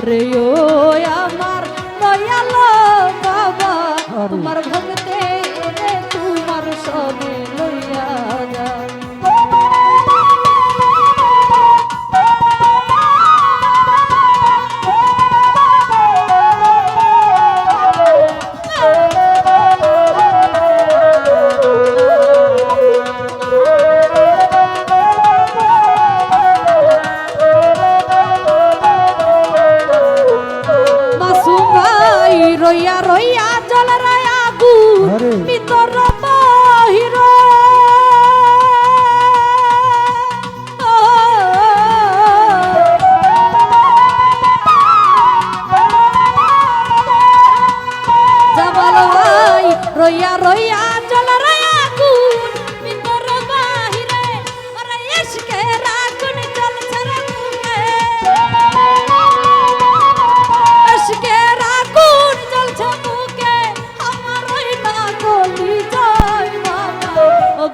আরে ও আমার দয়াল বাবা তোমার ভক্ত রইয়া রইয়া জল রায়া গু ভিতর বহির। রইয়া রইয়া জল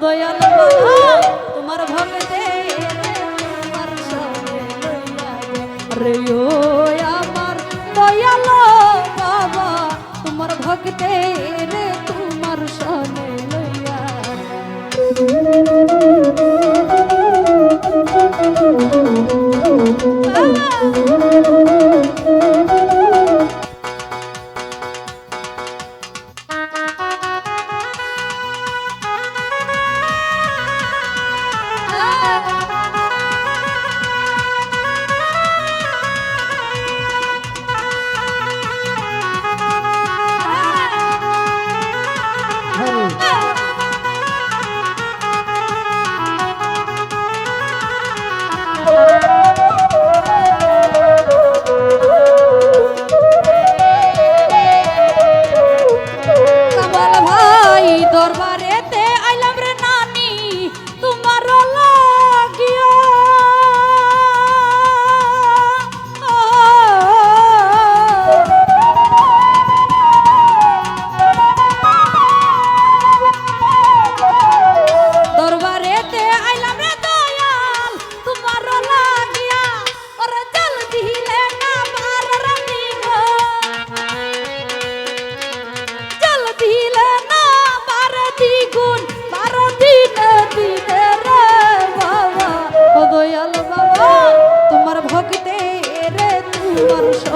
দয়াল তোমার ভক্তে রে ও আমার দয়াল বাবা তোমার ভক্তে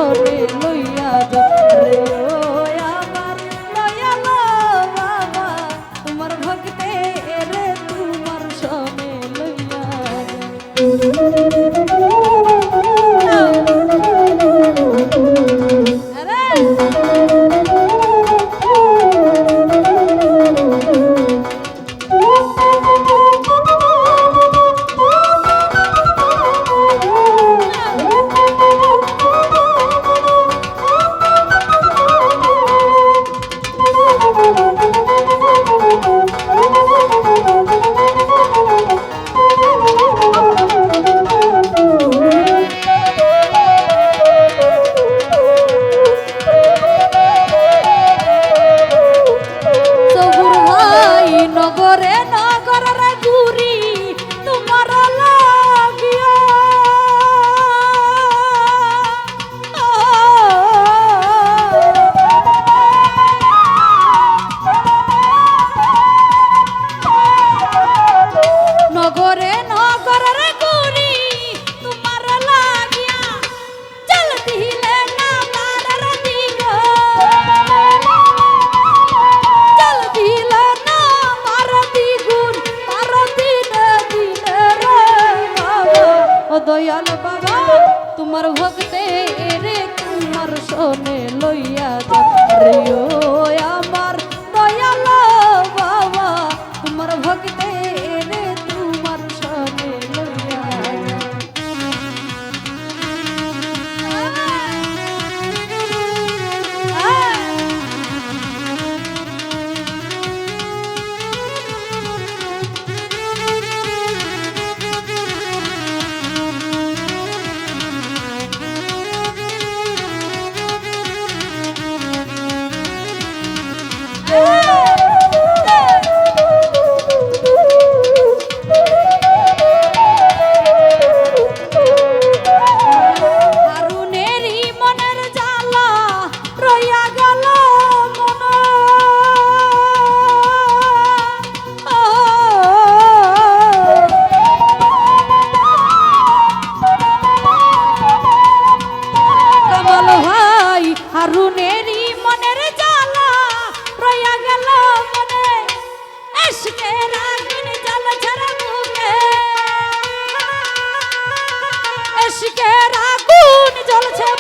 ধরে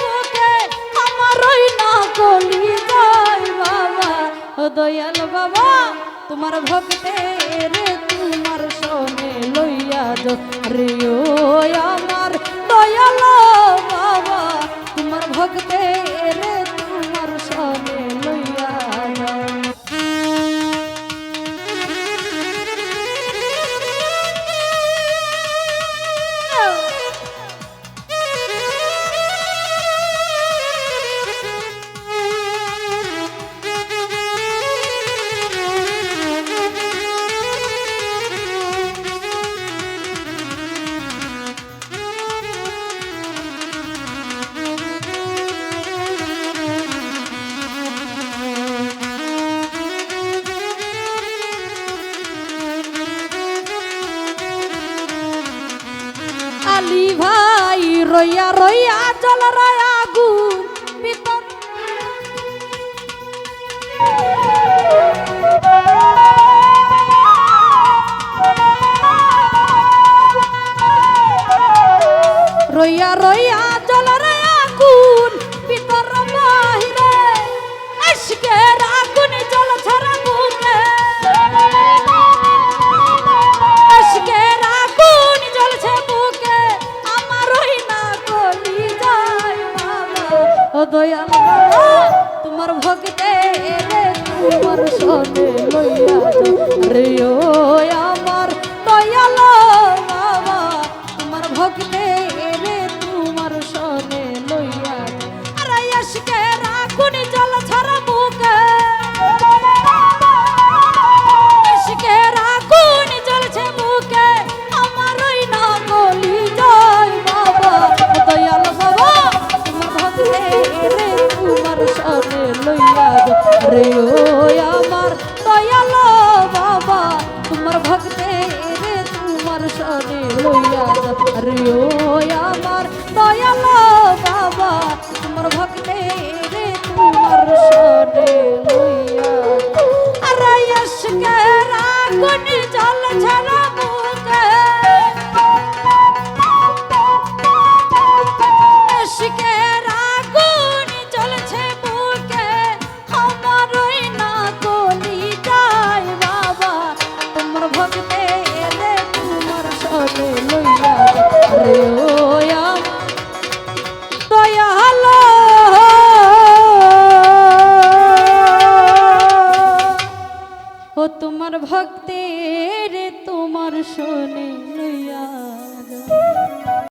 বুকে আমার ওই না কলি যায় বাবা। ও দয়াল বাবা, তোমার ভক্তে রে তোমার সোনে লইয়া যো রে ও আমার দয়াল রইয়া রইয়া জল রয়া আগুন ভিতর। রইয়া রইয়া te